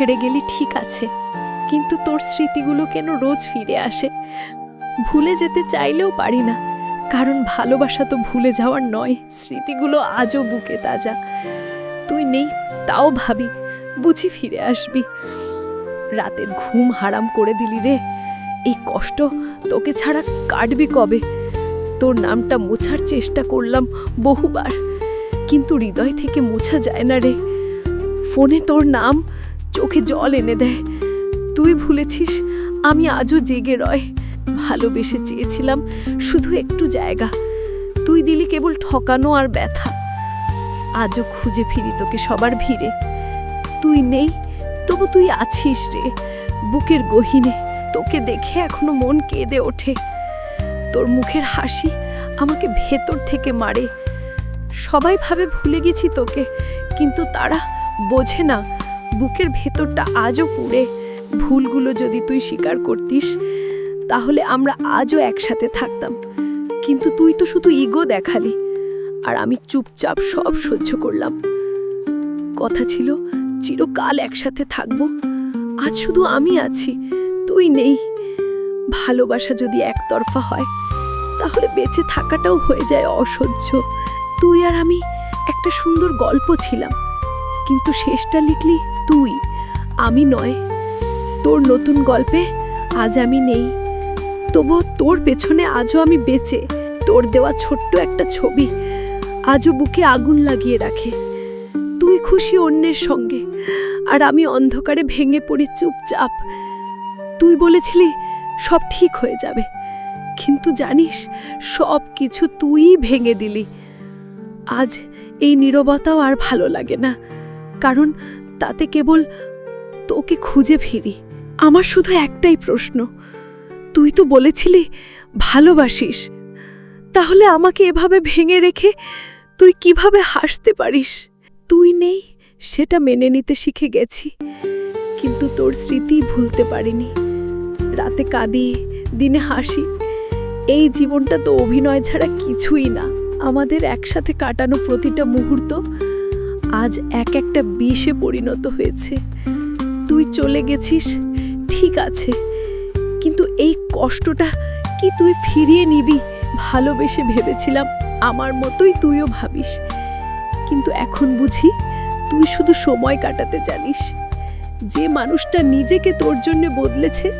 ছেড়ে গেলি ঠিক আছে, কিন্তু তোর স্মৃতিগুলো কেন রোজ ফিরে আসে? ভুলে যেতে চাইলেও পারি না, কারণ ভালোবাসা তো ভুলে যাওয়ার নয়, স্মৃতিগুলো আজও বুকে তাজা। তুই নেই, তাও ভাবি, বুঝি ফিরে আসবি। রাতের ঘুম হারাম করে দিলি রে, এই কষ্ট তোকে ছাড়া কাটবি কবে? তোর নামটা মোছার চেষ্টা করলাম বহুবার, কিন্তু হৃদয় থেকে মোছা যায় না রে। ফোনে তোর নাম চোখে জল এনে দেয়। তুই ভুলেছিস, আমি আজও জেগে রয়। ভালোবেসে চেয়েছিলাম শুধু একটু জায়গা। তুই দিলি কেবল ঠকানো আর ব্যথা। আজও খুঁজে ফিরি তোকে সবার ভিড়ে। তুই নেই, তবু তুই আছিস রে, বুকের গহিনে। তোকে দেখে এখনও মন কেঁদে ওঠে। তোর মুখের হাসি আমাকে ভেতর থেকে মারে। সবাই ভাবে ভুলে গেছি তোকে, কিন্তু তারা বোঝে না বুকের ভেতরটা আজও পুড়ে। ভুলগুলো যদি তুই স্বীকার করতিস, তাহলে আমরা আজও একসাথে থাকতাম। কিন্তু তুই তো শুধু ইগো দেখালি, আর আমি চুপচাপ সব সহ্য করলাম। কথা ছিল, চিরকাল একসাথে থাকব, আজ শুধু আমি আছি, তুই নেই। ভালোবাসা যদি একতরফা হয়, তাহলে বেঁচে থাকাটাও হয়ে যায় অসহ্য। তুই আর আমি একটা সুন্দর গল্প ছিলাম, কিন্তু শেষটা লিখলি তুই, আমি নয়। তোর নতুন গল্পে আজ আমি নেই। তবুও তোর পেছনে আজও আমি বেঁচে। তোর দেওয়া ছোট্ট একটা ছবি আজও বুকে আগুন লাগিয়ে রাখে। তুই খুশি অন্যের সঙ্গে, আর আমি অন্ধকারে ভেঙে পড়ি চুপচাপ। তুই বলেছিলি সব ঠিক হয়ে যাবে, কিন্তু জানিস সব কিছু তুইই ভেঙে দিলি। আজ এই নীরবতাও আর ভালো লাগে না, কারণ তাতে কেবল তোকে খুঁজে ফিরি। আমার শুধু একটাই প্রশ্ন। তুই তো বলেছিলি ভালোবাসিস। তাহলে আমাকে এভাবে ভেঙে রেখে তুই কীভাবে হাসতে পারিস? তুই নেই, সেটা মেনে নিতে শিখে গেছি। কিন্তু তোর স্মৃতি ভুলতে পারিনি। রাতে কাঁদি, দিনে হাসি। এই জীবনটা তো অভিনয় ছাড়া কিছুই না। আমাদের একসাথে কাটানো প্রতিটা মুহূর্ত আজ এক একটা বিষে পরিণত হয়েছে। তুই চলে গেছিস? ঠিক আছে। কিন্তু এই কষ্টটা কি তুই ফিরিয়ে নিবি? ভালোবেসে ভেবেছিলাম আমার মতোই তুইও ভাবিস। কিন্তু এখন বুঝি তুই শুধু সময় কাটাতে জানিস। যে মানুষটা নিজেকে তোর জন্য বদলেছে,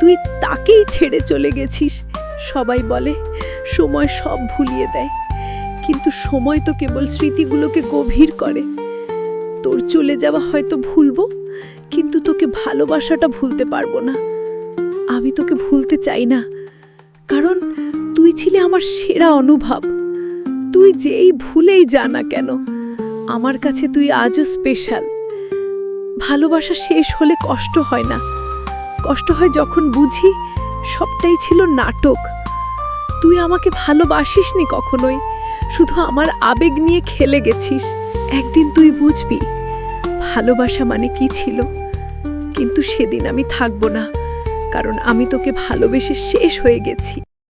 তুই তাকেই ছেড়ে চলে গেছিস। সবাই বলে, সময় সব ভুলিয়ে দেয়। কিন্তু সময় তো কেবল স্মৃতিগুলোকে গভীর করে। তোর চলে যাওয়া হয়তো ভুলবো, কিন্তু তোকে ভালোবাসাটা ভুলতে পারব না। আমি তোকে ভুলতে চাই না, কারণ তুই ছিলে আমার সেরা অনুভব। তুই যেই ভুলেই জানা কেন, আমার কাছে তুই আজও স্পেশাল ভালোবাসা শেষ হলে কষ্ট হয় না। কষ্ট হয় যখন বুঝি সবটাই ছিল নাটক। তুই আমাকে ভালোবাসিসনি কখনোই শুধু আমার আবেগ নিয়ে খেলে গেছিস। একদিন তুই বুঝবি, ভালোবাসা মানে কি ছিল। কিন্তু সেদিন আমি থাকব না, কারণ আমি তোকে ভালোবেসে শেষ হয়ে গেছি।